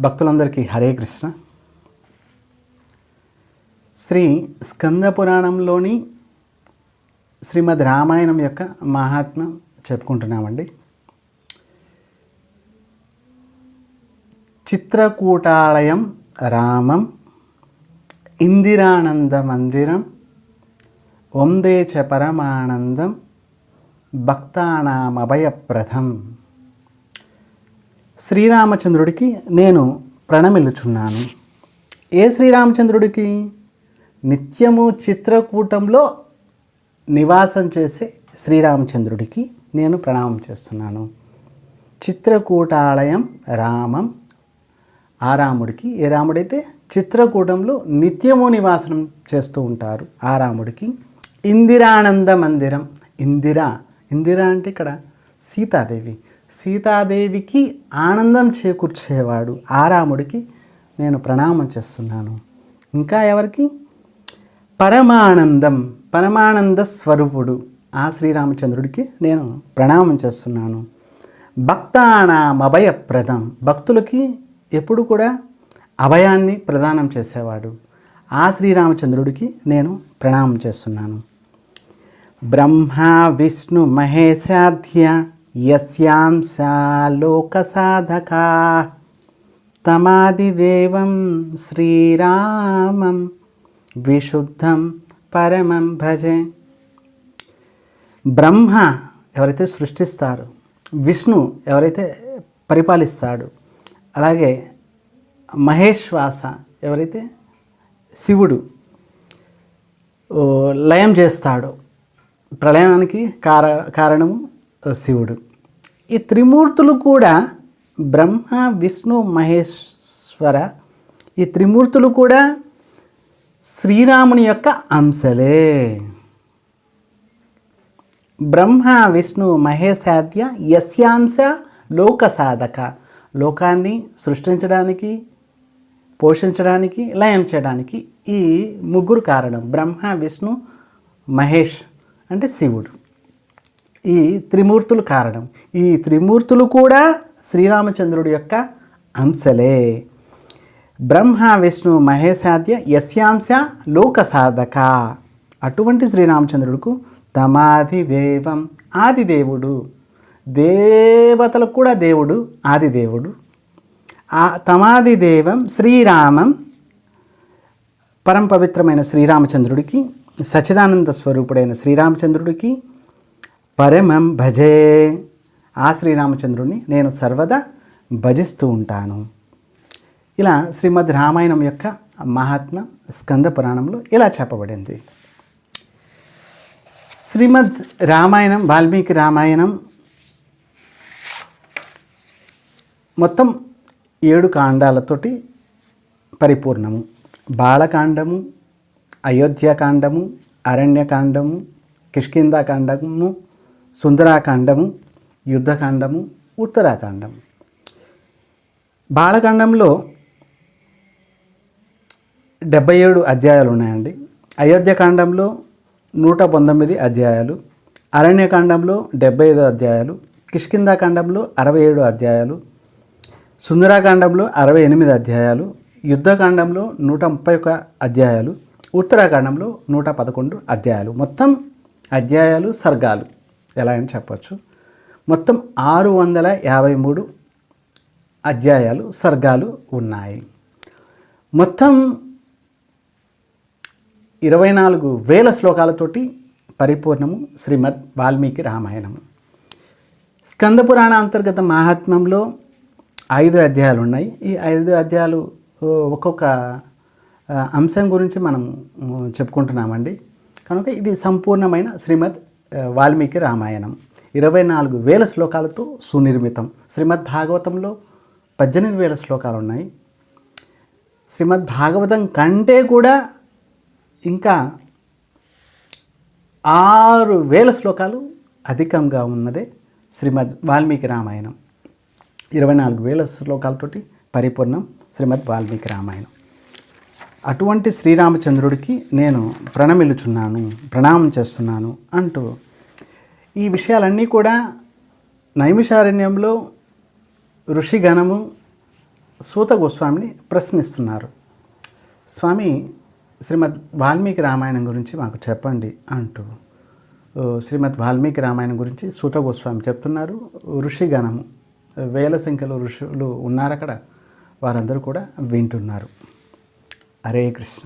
భక్తులందరికీ హరే కృష్ణ. శ్రీ స్కంద పురాణంలోని శ్రీమద్ రామాయణం యొక్క మహాత్మ్యం చెప్పుకుంటున్నామండి. చిత్రకూటాలయం రామం ఇందిరానంద మందిరం వందే చ పరమానందం భక్తానామభయప్రథం శ్రీరామచంద్రుడికి నేను ప్రణమిల్లుచున్నాను. ఏ శ్రీరామచంద్రుడికి? నిత్యము చిత్రకూటంలో నివాసం చేసే శ్రీరామచంద్రుడికి నేను ప్రణామం చేస్తున్నాను. చిత్రకూటాలయం రామం. ఆ రాముడికి ఏ రాముడైతే చిత్రకూటంలో నిత్యము నివాసనం చేస్తూ ఉంటారు ఆ రాముడికి ఇందిరానంద మందిరం ఇందిరా. ఇందిరా అంటే ఇక్కడ సీతాదేవి. సీతాదేవికి ఆనందం చేకూర్చేవాడు. ఆ రాముడికి నేను ప్రణామం చేస్తున్నాను. ఇంకా ఎవరికి? పరమానందం పరమానంద స్వరూపుడు. ఆ శ్రీరామచంద్రుడికి నేను ప్రణామం చేస్తున్నాను. భక్తానాం అభయప్రదం. భక్తులకి ఎప్పుడు కూడా అభయాన్ని ప్రదానం చేసేవాడు. ఆ శ్రీరామచంద్రుడికి నేను ప్రణామం చేస్తున్నాను. బ్రహ్మ విష్ణు మహేశాధ్య యస్యాంశ లోకసాధకా తమాదిదేవం శ్రీరామం. విశుద్ధం పరమం భజే. బ్రహ్మ ఎవరైతే సృష్టిస్తారు విష్ణు ఎవరైతే పరిపాలిస్తాడు అలాగే మహేశ్వాస ఎవరైతే శివుడు లయం చేస్తాడు ప్రళయానికి కార కారణము శివుడు. ఈ త్రిమూర్తులు కూడా బ్రహ్మ విష్ణు మహేశ్వర ఈ త్రిమూర్తులు కూడా శ్రీరాముని యొక్క అంశలే. బ్రహ్మ విష్ణు మహేశాద్య యస్యాంశ లోక సాధక లోకాన్ని సృష్టించడానికి పోషించడానికి లయం చేయడానికి ఈ ముగ్గురు కారణం. బ్రహ్మ విష్ణు మహేష్ అంటే శివుడు. ఈ త్రిమూర్తులు కారణం. ఈ త్రిమూర్తులు కూడా శ్రీరామచంద్రుడి యొక్క అంశలే. బ్రహ్మ విష్ణు మహేశాద్య యస్యాంశ లోక సాధక అటువంటి శ్రీరామచంద్రుడుకు తమాదిదేవం ఆదిదేవుడు. దేవతలకు కూడా దేవుడు ఆదిదేవుడు. ఆ తమాదిదేవం శ్రీరామం పరం పవిత్రమైన శ్రీరామచంద్రుడికి సచిదానంద స్వరూపుడైన శ్రీరామచంద్రుడికి పరమం భజే. ఆ శ్రీరామచంద్రుణ్ణి నేను సర్వదా భజిస్తూ ఉంటాను. ఇలా శ్రీమద్ రామాయణం యొక్క మహాత్మ స్కంద పురాణంలో ఇలా చెప్పబడింది. శ్రీమద్ రామాయణం వాల్మీకి రామాయణం మొత్తం ఏడు కాండాలతోటి పరిపూర్ణము. బాలకాండము అయోధ్యకాండము అరణ్యకాండము కిష్కిందాకాండము సుందరాకాండము యుద్ధకాండము ఉత్తరాకాండము. బాలకాండంలో డెబ్బై ఏడు అధ్యాయాలు ఉన్నాయండి. అయోధ్యకాండంలో నూట పంతొమ్మిది అధ్యాయాలు అరణ్యకాండంలో డెబ్బై ఐదు అధ్యాయాలు కిష్కిందాకాండంలో అరవై ఏడు అధ్యాయాలు సుందరాకాండంలో అరవై ఎనిమిది అధ్యాయాలు యుద్ధకాండంలో నూట ముప్పై ఒక అధ్యాయాలు ఉత్తరాకాండంలో నూట పదకొండు అధ్యాయాలు. మొత్తం అధ్యాయాలు సర్గాలు. ఎలా అని చెప్పచ్చు. మొత్తం ఆరు వందల యాభై మూడు అధ్యాయాలు సర్గాలు ఉన్నాయి. మొత్తం ఇరవై నాలుగు వేల శ్లోకాలతోటి పరిపూర్ణము శ్రీమద్ వాల్మీకి రామాయణము. స్కంద పురాణ అంతర్గత మహాత్మ్యంలో ఐదు అధ్యాయాలు ఉన్నాయి. ఈ ఐదు అధ్యాయాలు ఒక్కొక్క అంశం గురించి మనం చెప్పుకుంటున్నామండి. కనుక ఇది సంపూర్ణమైన శ్రీమద్ వాల్మీకి రామాయణం. ఇరవై నాలుగు వేల శ్లోకాలతో సునిర్మితం. శ్రీమద్ భాగవతంలో పద్దెనిమిది వేల శ్లోకాలు ఉన్నాయి శ్రీమద్ భాగవతం కంటే కూడా ఇంకా ఆరు వేల శ్లోకాలు అధికంగా ఉన్నదే శ్రీమద్ వాల్మీకి రామాయణం. ఇరవై నాలుగు వేల శ్లోకాలతోటి పరిపూర్ణం శ్రీమద్ వాల్మీకి రామాయణం. అటువంటి శ్రీరామచంద్రుడికి నేను ప్రణమిల్లుచున్నాను ప్రణామం చేస్తున్నాను అంటూ ఈ విషయాలన్నీ కూడా నైమిషారణ్యంలో ఋషిగణము సూత గోస్వామిని ప్రశ్నిస్తున్నారు. స్వామి శ్రీమద్ వాల్మీకి రామాయణం గురించి మాకు చెప్పండి అంటూ శ్రీమద్ వాల్మీకి రామాయణం గురించి సూత గోస్వామి చెప్తున్నారు. ఋషిగణము వేల సంఖ్యలో ఋషులు ఉన్నారు అక్కడ వారందరూ కూడా వింటున్నారు. హరే కృష్ణ.